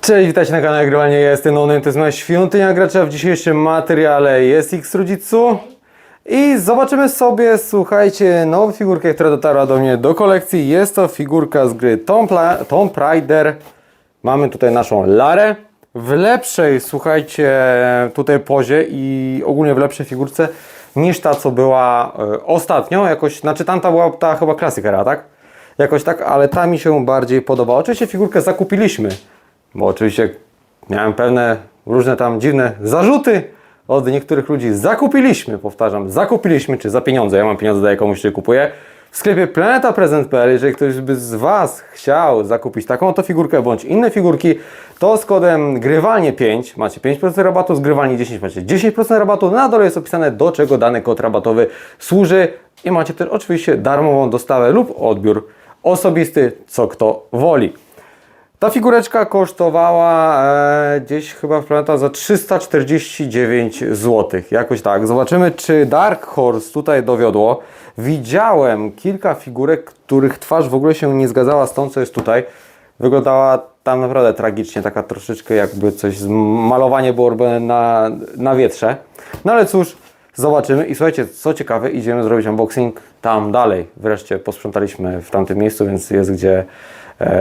Cześć, witajcie na kanale Grywanie, ja jestem Onem, to jest moja świątynia gracza. W dzisiejszym materiale jest X Rodzicu i zobaczymy sobie, słuchajcie, nową figurkę, która dotarła do mnie do kolekcji. Jest to figurka z gry Tomb, Tomb Raider. Mamy tutaj naszą Larę w lepszej, słuchajcie, tutaj pozie i ogólnie w lepszej figurce niż ta, co była e, ostatnio. Jakoś, znaczy tamta była ta chyba klasykera, tak? Jakoś tak, ale ta mi się bardziej podoba. Oczywiście figurkę zakupiliśmy, bo oczywiście miałem pewne różne tam dziwne zarzuty od niektórych ludzi. Zakupiliśmy, powtarzam, zakupiliśmy, czy za pieniądze. Ja mam pieniądze, daję komuś, który kupuje. W sklepie planetaprezent.pl, jeżeli ktoś by z Was chciał zakupić taką oto figurkę bądź inne figurki, to z kodem grywalnie 5 macie 5% rabatu, z grywalnie 10 macie 10% rabatu. Na dole jest opisane do czego dany kod rabatowy służy i macie też oczywiście darmową dostawę lub odbiór osobisty, co kto woli. Ta figureczka kosztowała e, gdzieś chyba w planeta za 349 zł. Jakoś tak. Zobaczymy, czy Dark Horse tutaj dowiodło. Widziałem kilka figurek, których twarz w ogóle się nie zgadzała z tą, co jest tutaj. Wyglądała tam naprawdę tragicznie, taka troszeczkę jakby coś, z malowanie było robione na, na wietrze. No ale cóż, zobaczymy. I słuchajcie, co ciekawe, idziemy zrobić unboxing tam dalej. Wreszcie posprzątaliśmy w tamtym miejscu, więc jest gdzie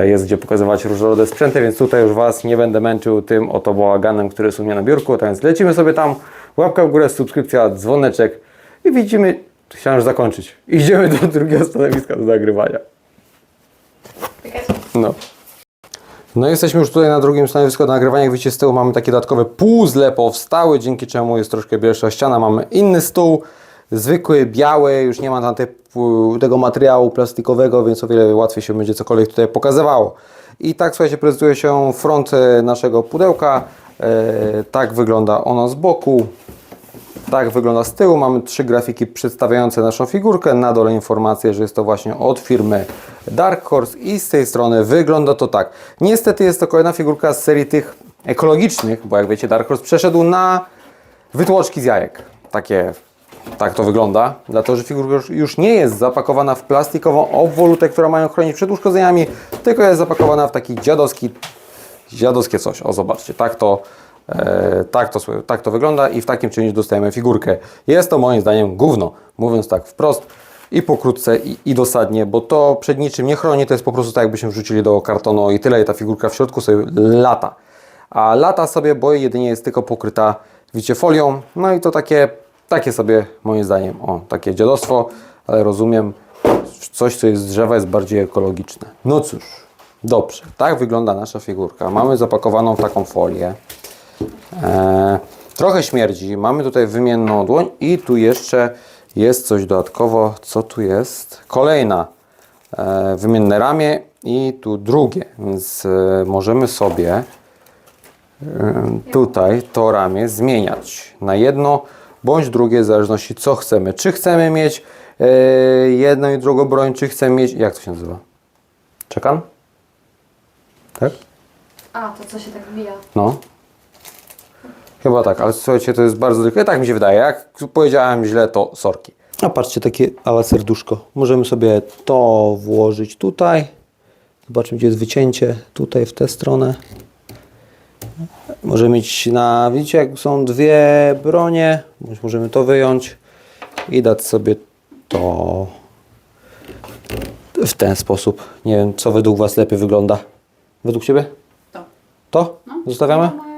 jest gdzie pokazywać różnorodne sprzęty, więc tutaj już Was nie będę męczył tym oto bałaganem, który jest u mnie na biurku, tak więc lecimy sobie tam, łapka w górę, subskrypcja, dzwoneczek i widzimy, chciałem już zakończyć, idziemy do drugiego stanowiska do nagrywania. No. No jesteśmy już tutaj na drugim stanowisku do nagrywania. Jak widzicie z tyłu mamy takie dodatkowe puzzle powstały, dzięki czemu jest troszkę bielsza ściana. Mamy inny stół, zwykły, biały, już nie ma tam tego materiału plastikowego, więc o wiele łatwiej się będzie cokolwiek tutaj pokazywało. I tak słuchajcie, prezentuje się front e, naszego pudełka. E, tak wygląda ono z boku. Tak wygląda z tyłu. Mamy trzy grafiki przedstawiające naszą figurkę. Na dole informacje, że jest to właśnie od firmy Dark Horse i z tej strony wygląda to tak. Niestety jest to kolejna figurka z serii tych ekologicznych, bo jak wiecie Dark Horse przeszedł na wytłoczki z jajek. Takie, tak to wygląda, dlatego że figurka już, nie jest zapakowana w plastikową obwolutę, która mają chronić przed uszkodzeniami, tylko jest zapakowana w taki dziadowski dziadowskie coś. O, zobaczcie, tak to, e, tak, to, tak to wygląda i w takim czymś dostajemy figurkę. Jest to moim zdaniem gówno, mówiąc tak wprost i pokrótce i, i dosadnie, bo to przed niczym nie chroni, to jest po prostu tak jakbyśmy wrzucili do kartonu i tyle i ta figurka w środku sobie lata. A lata sobie, bo jedynie jest tylko pokryta, widzicie, folią, no i to takie, takie sobie moim zdaniem, o, takie dziadostwo, ale rozumiem, coś co jest z drzewa jest bardziej ekologiczne. No cóż, Dobrze, tak wygląda nasza figurka. Mamy zapakowaną w taką folię. E, trochę śmierdzi. Mamy tutaj wymienną dłoń i tu jeszcze jest coś dodatkowo. Co tu jest? Kolejna e, wymienne ramię i tu drugie. Więc e, możemy sobie e, tutaj to ramię zmieniać na jedno bądź drugie, w zależności co chcemy. Czy chcemy mieć e, jedną i drugą broń, czy chcemy mieć. Jak to się nazywa? Czekan? Tak? A, to co się tak wbija. No. Chyba tak, ale słuchajcie, to jest bardzo tylko. Tak mi się wydaje. Jak powiedziałem źle, to sorki. A patrzcie, takie ala serduszko. Możemy sobie to włożyć tutaj. Zobaczmy, gdzie jest wycięcie. Tutaj, w tę stronę. Możemy mieć na, widzicie, jak są dwie bronie. Możemy to wyjąć i dać sobie to w ten sposób. Nie wiem, co według Was lepiej wygląda. Według Ciebie? To. To? Zostawiamy? No, różna, tak.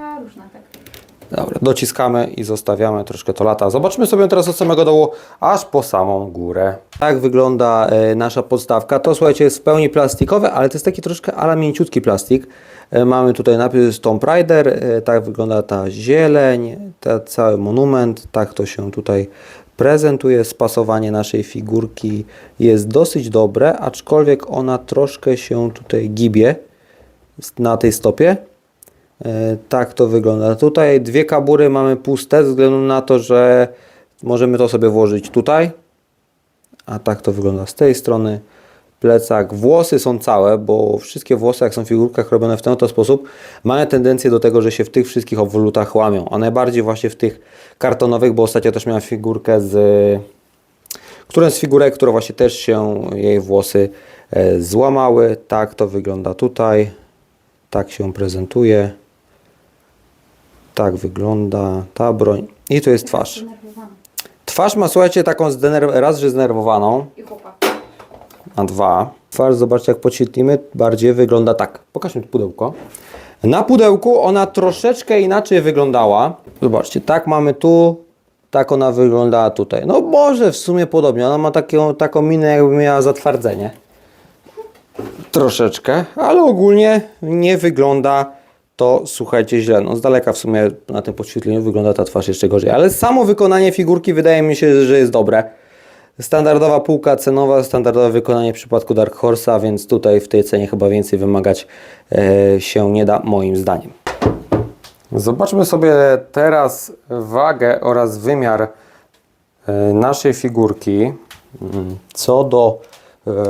Dobra, dociskamy i zostawiamy troszkę to lata. Zobaczmy sobie teraz od samego dołu, aż po samą górę. Tak wygląda e, nasza podstawka. To słuchajcie, jest w pełni plastikowe, ale to jest taki troszkę ala mięciutki plastik. E, mamy tutaj napis Tomb Raider, e, tak wygląda ta zieleń, ten cały monument, tak to się tutaj prezentuje. Spasowanie naszej figurki jest dosyć dobre, aczkolwiek ona troszkę się tutaj gibie na tej stopie. E, Tak to wygląda. Tutaj dwie kabury mamy puste, ze względu na to, że możemy to sobie włożyć tutaj. A tak to wygląda z tej strony. Plecak. Włosy są całe, bo wszystkie włosy, jak są w figurkach robione w ten oto sposób, mają tendencję do tego, że się w tych wszystkich obwolutach łamią. A najbardziej właśnie w tych kartonowych, bo ostatnio też miałem figurkę z którąś z figurek, która właśnie też się jej włosy e, złamały. Tak to wygląda tutaj. Tak się prezentuje. Tak wygląda ta broń. I tu jest twarz. Twarz ma, słuchajcie, taką raz, że zdenerwowaną, I chłopak. a dwa. Twarz, zobaczcie, jak podświetlimy, bardziej wygląda tak. Pokaż mi tu pudełko. Na pudełku ona troszeczkę inaczej wyglądała. Zobaczcie, tak mamy tu, tak ona wyglądała tutaj. No może w sumie podobnie. Ona ma taką, taką minę, jakby miała zatwardzenie. Troszeczkę, ale ogólnie nie wygląda to, słuchajcie, źle. No z daleka w sumie na tym podświetleniu wygląda ta twarz jeszcze gorzej, ale samo wykonanie figurki wydaje mi się, że jest dobre. Standardowa półka cenowa, standardowe wykonanie w przypadku Dark Horse'a, więc tutaj w tej cenie chyba więcej wymagać e, się nie da, moim zdaniem. Zobaczmy sobie teraz wagę oraz wymiar e, naszej figurki. Mm, Co do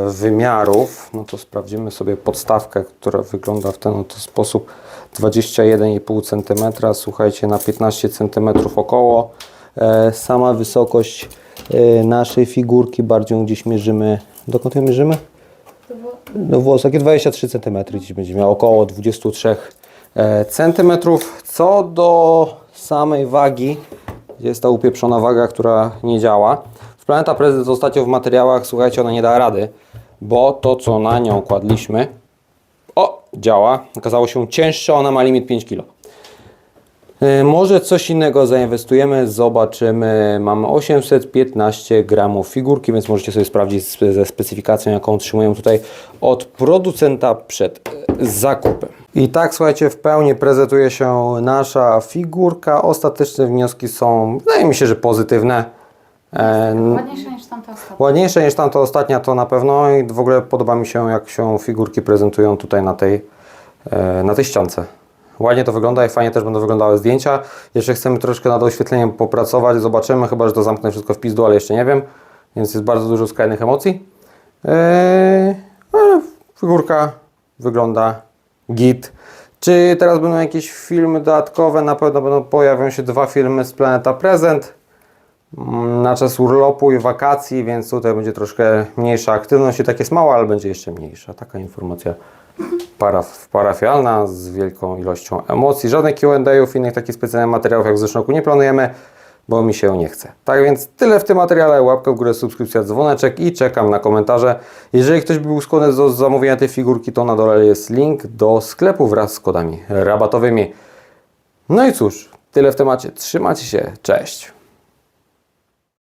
wymiarów, no to sprawdzimy sobie podstawkę, która wygląda w ten oto sposób 21,5 cm, słuchajcie, na 15 cm około. E, Sama wysokość e, naszej figurki, bardziej gdzieś mierzymy. Dokąd ją mierzymy? No włos, takie 23 cm gdzieś będzie miał około 23 e, cm. Co do samej wagi, gdzie jest ta upieprzona waga, która nie działa. Planeta Prezydent ostatnio w materiałach, słuchajcie, ona nie da rady, bo to co na nią kładliśmy, o, działa. Okazało się cięższe, ona ma limit 5 kg. Y, Może coś innego zainwestujemy, zobaczymy. Mamy 815 gramów figurki, więc możecie sobie sprawdzić ze specyfikacją, jaką otrzymują tutaj od producenta przed y, zakupem. I tak, słuchajcie, w pełni prezentuje się nasza figurka. Ostateczne wnioski są, wydaje mi się, że pozytywne. E, Ładniejsza niż tamta ostatnia. Ładniejsze niż tamta ostatnia to na pewno i w ogóle podoba mi się jak się figurki prezentują tutaj na tej, e, na tej ściance. Ładnie to wygląda i fajnie też będą wyglądały zdjęcia. Jeszcze chcemy troszkę nad oświetleniem popracować, zobaczymy, chyba że to zamknę wszystko w pizdu, ale jeszcze nie wiem, więc jest bardzo dużo skrajnych emocji. E, ale figurka wygląda git. Czy teraz będą jakieś filmy dodatkowe? Na pewno będą pojawią się dwa filmy z Planeta Prezent na czas urlopu i wakacji, więc tutaj będzie troszkę mniejsza aktywność i tak jest mała, ale będzie jeszcze mniejsza. Taka informacja paraf, parafialna z wielką ilością emocji. Żadnych Q&A'ów, innych takich specjalnych materiałów jak w zeszłym roku nie planujemy, bo mi się nie chce. Tak więc tyle w tym materiale. Łapka w górę, subskrypcja, dzwoneczek i czekam na komentarze. Jeżeli ktoś był skłonny do zamówienia tej figurki, to na dole jest link do sklepu wraz z kodami rabatowymi. No i cóż, tyle w temacie. Trzymajcie się. Cześć.